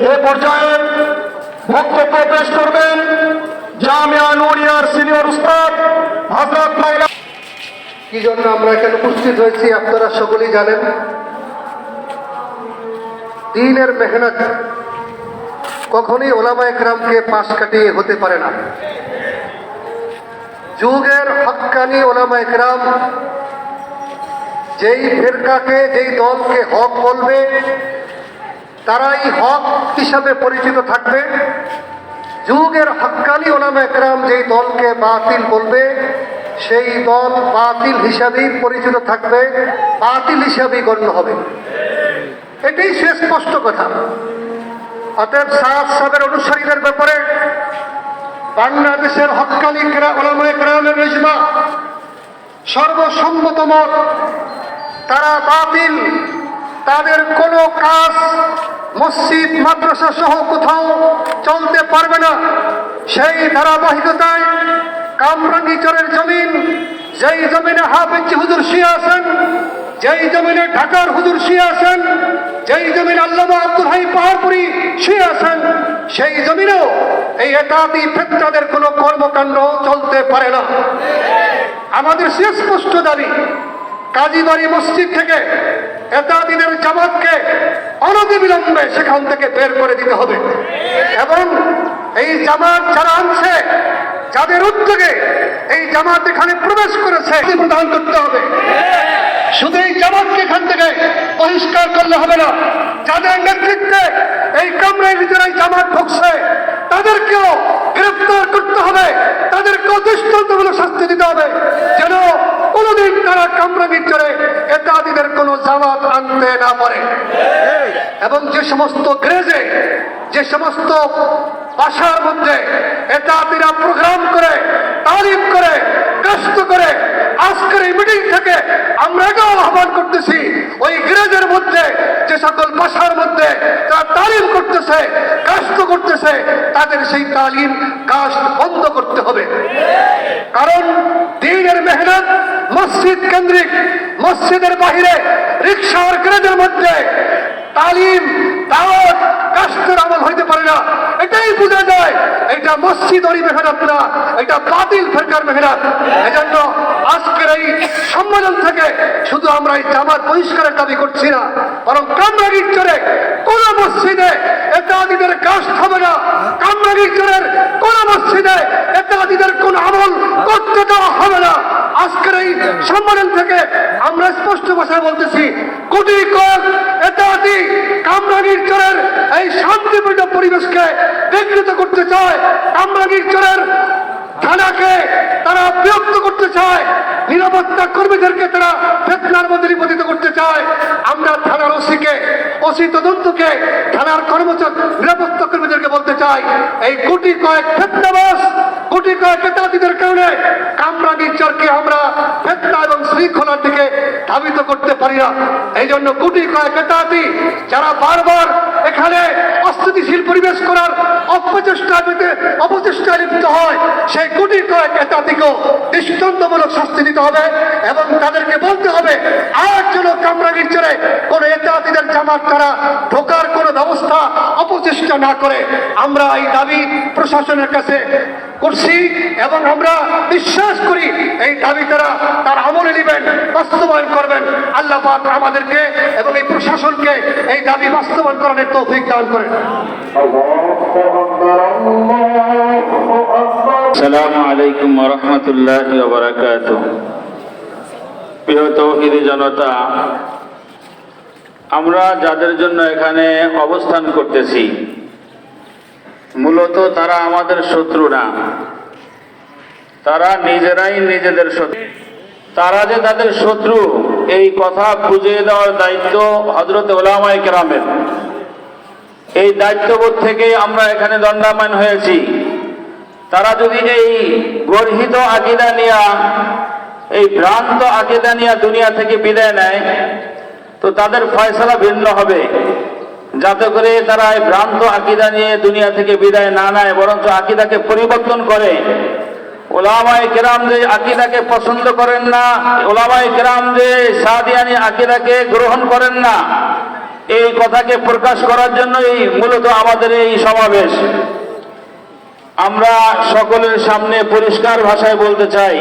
এ পর্যায়ে বক্তব্য পেশ করবেন জামিয়া নুরিয়ার সিনিয়র উস্তাদ হজরত কি জন্য আমরা এখানে উপস্থিত হয়েছি আপনারা সকলেই জানেন? দিনের মেহনত কখনই ওলামা একরামকে পাশ কাটিয়ে হতে পারে না। যুগের হক্কানি ওলামা একরাম যেই ফেরকাকে, যেই দলকে হক বলবে তারাই হক হিসাবে পরিচিত থাকবে। যুগের হক্কানি ওলামা একরাম যেই দলকে বাতিল বলবে, সেই দল বাতিল হিসাবেই পরিচিত থাকবে, বাতিল হিসাবেই গণ্য হবে। এটাই সে স্পষ্ট কথা। অতএব সাদ সাহেবের অনুসারীদের ব্যাপারে বাংলাদেশের হক্কানি ওলামা একরামের রেজমা সর্বসম্মত মত তারা বাতিল। তাদের কোনো কাজ মসজিদ, মাদ্রাসা সহ কোথাও চলতে পারবে না। সেই ধারাবাহিকতায় কামরাঙ্গিচরের জমিন, যেই জমিনে হাফিজ হুজুর শিয়া আছেন, যেই জমিনে ঢাকার হুজুর শিয়া আছেন, যেই জমিনে আল্লামা আব্দুল হাই পাহাড়পুরি শিয়া আছেন, সেই জমিনেও এই একাতি ফেতরাদের কোনো কর্মকাণ্ড চলতে পারে না। আমাদের সুস্পষ্ট দাবি, কাজীবাড়ি মসজিদ থেকে এতাদিনের জামাতকে অনতিবিলম্বে সেখান থেকে বের করে দিতে হবে। এবং এই জামাত যারা আনছে, যাদের উদ্যোগে এই জামাত এখানে প্রবেশ করেছে প্রদান করতে হবে। শুধু এই জামাতকে এখান থেকে বহিষ্কার করলে হবে না, যাদের নেতৃত্বে এই কামরার ভিতরে জামাত ঢুকছে, তাদেরকেও গ্রেফতার করতে হবে, তাদেরকেও দৃষ্টান্তমূলক শাস্তি দিতে হবে। যেন কোনোদিন তারা কামরা ভিতরে এতাদিদের কোনো জামাত আনতে না পারে। এবং যে সমস্ত গ্রেজে, যে সমস্ত বাসার মধ্যে এতাদিরা প্রোগ্রাম করে, তালিম করে কষ্ট করে, আজকের এই মিটিং থেকে আমরা এটাও আহ্বান করতেছি, ওই গ্রেজের মধ্যে যে সকল বাসার মধ্যে তারা তালিম করতেছে কাস্ট করতেছে, তাদের সেই তালিম কাস্ট বন্ধ করতে হবে। কারণ দিনের মেহনত মসজিদ কেন্দ্রিক, মসজিদের বাহিরে রিক্সা গ্রেজের মধ্যে তালিম, দাওয়াত কাস্টের আমল হইতে পারে না। এটাই বোঝা যায়, এটা মসজিদ অরি মেহনত না, এটা বাতিল ফেরকার মেহনত। এজন্য আজকের সম্মেলন থেকে শুধু আমরা এই জামাত বহিষ্কারের দাবি করছি না, বরং কামরাগির চরে কোন মসজিদে এতাদিদের কাস্ট হবে না। কামরাগির চরের কোন মসজিদে এতাদিদের কোন আমল করতে দেওয়া হবে না। আজকের এই সম্মেলন থেকে আমরা স্পষ্ট ভাষায় বলতেছি, কোটি কয়েক এতাদি কামরাগির চরের এই শান্তিপূর্ণ পরিবেশকে বিকৃত করতে চায়। কামরাগির চরের থানাকে তারা বিরক্ত করতে চায়, নিরাপত্তা কর্মীদেরকে তারা ফেতনার মধ্যে নিপতিত করতে চায়। আমরা থানার ওসিকে, ওসি তদন্তকে, থানার কর্মচার, নিরাপত্তা কর্মীদেরকে বলতে চাই, এই কোটি কয়েক ফেতনাবাস কোটি কয়েক কেতাদিদের কারণে কামরা চরকে আমরা শৃঙ্খলার দিকে ধাবিত করতে পারি না। এই জন্য কোটি কয়েক নেতাদি যারা বারবার এখানে অস্থিতিশীল পরিবেশ করার অপচেষ্টা অপচেষ্টায় লিপ্ত হয়, সেই কোটি কয়েক নেতাদিকেও দৃষ্টান্তমূলক শাস্তি দিতে হবে এবং তাদেরকে বলতে হবে আর যেন কামরাগির চরে কোনো এতাদিদের জামাত তারা ঢোকার কোনো ব্যবস্থা অপচেষ্টা না করে আমরা এই দাবি প্রশাসনের কাছে করছি এবং আমরা বিশ্বাস করি এই দাবি তারা তার আমলে নেবেন, বাস্তবায়ন করবেন। আল্লাহ আমাদেরকে এবং এই প্রশাসনকে এই দাবি বাস্তবায়ন করার তৌফিক দান করেন। সালামু আলাইকুম রহমতুল্লাহ প্রিয় তৌহিদি জনতা আমরা যাদের জন্য এখানে অবস্থান করতেছি, মূলত তারা আমাদের শত্রু না তারা নিজেরাই নিজেদের শত্রু। তারা যে তাদের শত্রু, এই কথা বুঝিয়ে দেওয়ার দায়িত্ব হজরত ওলামাই কেরামের। এই দায়িত্ববোধ থেকে আমরা এখানে দণ্ডায়মান হয়েছি। তারা যদি এই গর্হিত আকিদা নিয়া, এই ভ্রান্ত আকিদা নিয়া দুনিয়া থেকে বিদায় নেয় তো তাদের ফয়সলা ভিন্ন হবে। যাতে করে তারা এই ভ্রান্ত আকিদা নিয়ে দুনিয়া থেকে বিদায় না নেয়, বরঞ্চ আকিদাকে পরিবর্তন করে। ওলামাই কেরাম যে আকিদাকে পছন্দ করেন না ওলামাই কেরাম যে সাদিয়ানি আকিদাকে গ্রহণ করেন না, এই কথাকে প্রকাশ করার জন্যই মূলত আমাদের এই সমাবেশ। আমরা সকলের সামনে পরিষ্কার ভাষায় বলতে চাই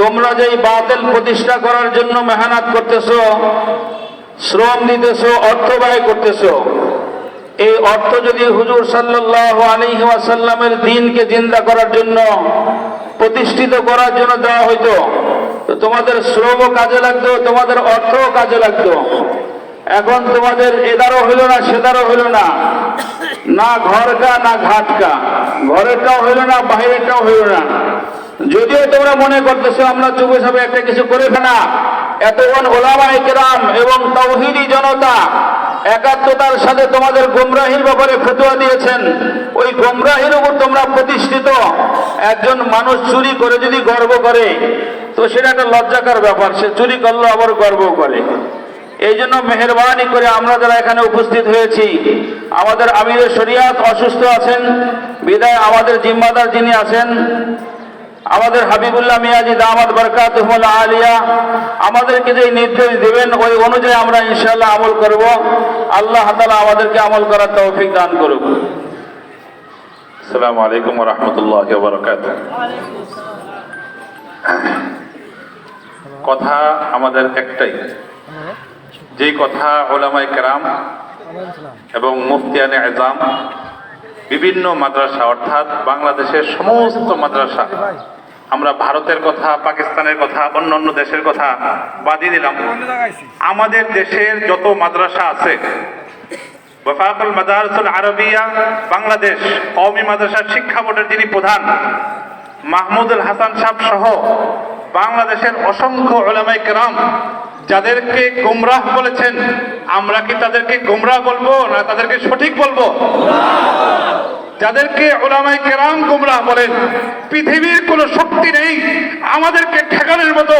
তোমরা যেই বাতিল প্রতিষ্ঠা করার জন্য মেহনত করতেছো, শ্রম দিতেছো, অর্থ ব্যয় করতেছো, এই অর্থ যদি হুজুর সাল্লাহ আলহি ওয়াসাল্লামের দিনকে জিন্দা করার জন্য, প্রতিষ্ঠিত করার জন্য দেওয়া হইতো, তো তোমাদের শ্রমও কাজে লাগতো, তোমাদের অর্থও কাজে লাগতো। এখন তোমাদের এদারও হইল না, সেদারও হইল না। না ঘরকা, না ঘাটকা। ঘরেরটাও হইল না বাইরেরটাও হইল না। যদিও তোমরা মনে করতেছো আমরা চুপে সাপে একটা কিছু করে ফেলা। এতক্ষণ ওলামা কেরাম এবং তৌহিদি জনতা একাত্মতার সাথে তোমাদের গোমরাহির ব্যাপারে ফতুয়া দিয়েছেন। ওই গোমরাহির উপর তোমরা প্রতিষ্ঠিত। একজন মানুষ চুরি করে যদি গর্ব করে, তো সেটা একটা লজ্জাকার ব্যাপার। সে চুরি করল, আবার গর্ব করে। এই জন্য মেহরবানি করে আমরা যারা এখানে উপস্থিত হয়েছি, আমাদের আমিরের শরিয়াত অসুস্থ আছেন, বিদায় আমাদের জিম্মাদার যিনি আছেন আমাদের হাবিবুল্লাহ মিয়াজি দামাদ বরকাত আলিয়া, আমাদেরকে যে নির্দেশ দেবেন, ওই অনুযায়ী আমরা ইনশাল্লাহ আমল করব। আল্লাহ তালা আমাদেরকে আমল করার তৌফিক দান করুক। আসসালামু আলাইকুম রহমতুল্লাহ বরকাত কথা আমাদের একটাই। যেই কথা ওলামাই কেরাম এবং মুফতিয়ানে এজাম, বিভিন্ন মাদ্রাসা অর্থাৎ বাংলাদেশের সমস্ত মাদ্রাসা আমরা ভারতের কথা, পাকিস্তানের কথা, অন্য অন্য দেশের কথা বাদই দিলাম। আমাদের দেশের যত মাদ্রাসা আছে ওফাকুল মাদারসুল আরবিয়া, বাংলাদেশ কওমি মাদ্রাসা শিক্ষা বোর্ডের যিনি প্রধান, মাহমুদুল হাসান সাহেব সহ বাংলাদেশের অসংখ্য ওলামাই কেরাম যাদেরকে গোমরাহ বলেছেন, আমরা কি তাদেরকে গোমরাহ বলব না তাদেরকে সঠিক বলব? যাদেরকে ওলামাই কেরাম গুমরাহ বলেন, পৃথিবীর কোনো শক্তি নেই, আমাদেরকে ঠেকানোর মতো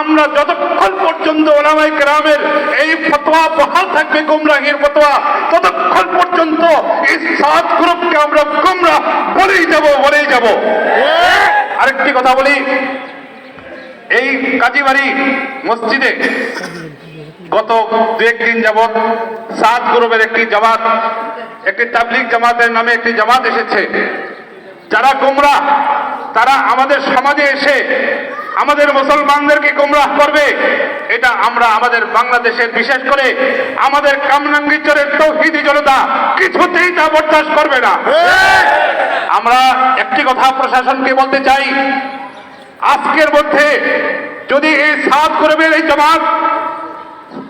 আমরা যতক্ষণ পর্যন্ত ওলামাই কেরামের এই ফতোয়া বহাল থাকবে, গুমরাহির ফতোয়া, ততক্ষণ পর্যন্ত এই সাত গ্রুপকে আমরা গুমরাহ বলেই যাব বলেই যাব। আরেকটি কথা বলি, এই কাজীবাড়ি মসজিদে গত দু একদিন যাবৎ সাত গ্রুপের একটি জামাত, একটি তাবলিগ জামাতের নামে একটি জামাত এসেছে। যারা গোমরা, তারা আমাদের সমাজে এসে আমাদের মুসলমানদেরকে গোমরাহ করবে। এটা আমরা আমাদের বাংলাদেশের, বিশেষ করে আমাদের কামরাঙ্গিচরের তৌহিদি জনতা কিছুতেই তা বরদাস্ত করবে না। আমরা একটি কথা প্রশাসনকে বলতে চাই, আজকের মধ্যে যদি এই সাত গ্রুপের এই জামাত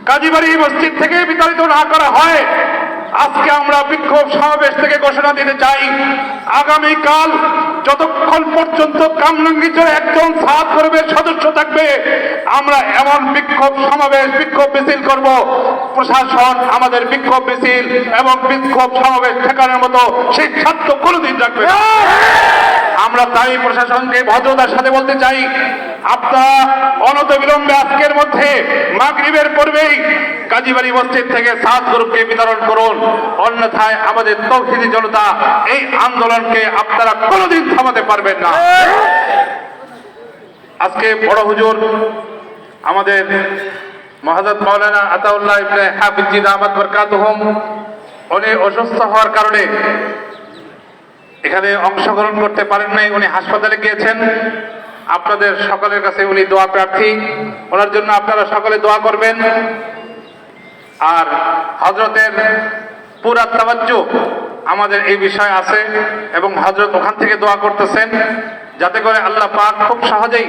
কাজীবাড়ি মসজিদ থেকে বিতাড়িত না করা হয়। আজকে আমরা বিক্ষোভ সমাবেশ থেকে ঘোষণা দিতে চাই। আগামীকাল যতক্ষণ পর্যন্ত কামরাঙ্গিচরে একজন সাত করবে সদস্য থাকবে, আমরা এমন বিক্ষোভ সমাবেশ, বিক্ষোভ মিছিল করব। প্রশাসন আমাদের বিক্ষোভ মিছিল এবং বিক্ষোভ সমাবেশ ঠেকানোর মতো সেই সিদ্ধান্ত কোনোদিন রাখবে। আমরা তাই প্রশাসনকে ভদ্রতার সাথে বলতে চাই আপনারা অনত বিলম্বে আজকের মধ্যে মাগরিবের পূর্বেই কাজীবাড়ি মসজিদ থেকে সাত গ্রুপকে বিতরণ করুন। অন্যথায় আমাদের তৌহিদি জনতা এই আন্দোলনকে আপনারা কোনোদিন থামাতে পারবেন না। আজকে বড় হুজুর আমাদের মহাজত মাওলানা আতাউল্লাহ ইবনে হাফিজি আহমদ বরকাতুহুম, উনি অসুস্থ হওয়ার কারণে এখানে অংশগ্রহণ করতে পারেন নাই। উনি হাসপাতালে গিয়েছেন। আপনাদের সকলের কাছে উনি দোয়া প্রার্থী। ওনার জন্য আপনারা সকলে দোয়া করবেন। আর হজরতের পুরা তাবাজ্য আমাদের এই বিষয় আছে এবং হজরত ওখান থেকে দোয়া করতেছেন। যাতে করে আল্লাহ পাক খুব সহজেই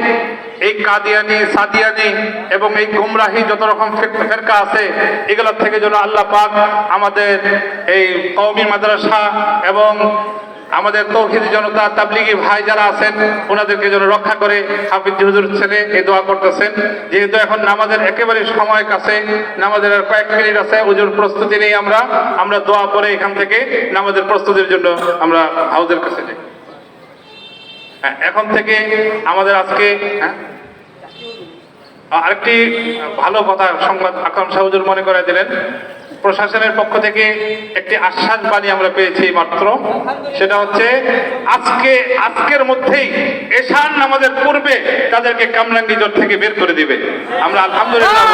এই কাদিয়ানি, সাদিয়ানি এবং এই গুমরাহি যত রকম ফির- ফেরকা আছে, এগুলোর থেকে যেন আল্লাহ পাক আমাদের এই কওমি মাদ্রাসা এবং আমাদের তৌহিদি জনতা তাবলিগি ভাই যারা আছেন ওনাদেরকে যেন রক্ষা করে হাফিজ হুজুর ছেলে এই দোয়া করতেছেন। যেহেতু এখন নামাজের একেবারে সময় কাছে নামাজের আর কয়েক মিনিট আছে ওজোর প্রস্তুতি নেই আমরা। আমরা দোয়া করে এখান থেকে নামাজের প্রস্তুতির জন্য আমরা হাউজের কাছে যাই। হ্যাঁ, এখন থেকে আমাদের আজকে হ্যাঁ? আরেকটি ভালো কথা সংবাদ আকাঙ্ক্ষা হুজুর মনে করে দিলেন। প্রশাসনের পক্ষ থেকে একটি আশ্বাস বাণী আমরা পেয়েছি মাত্র। সেটা হচ্ছে আজকে আজকের মধ্যেই এশান আমাদের পূর্বে তাদেরকে কামরাঙ্গি জোর থেকে বের করে দিবে। আমরা আলহামদুলিল্লাহ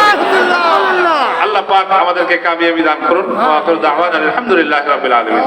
আল্লাহ পাক আমাদেরকে কামিয়াবি দান করুন। আলহামদুলিল্লাহ আলামিন।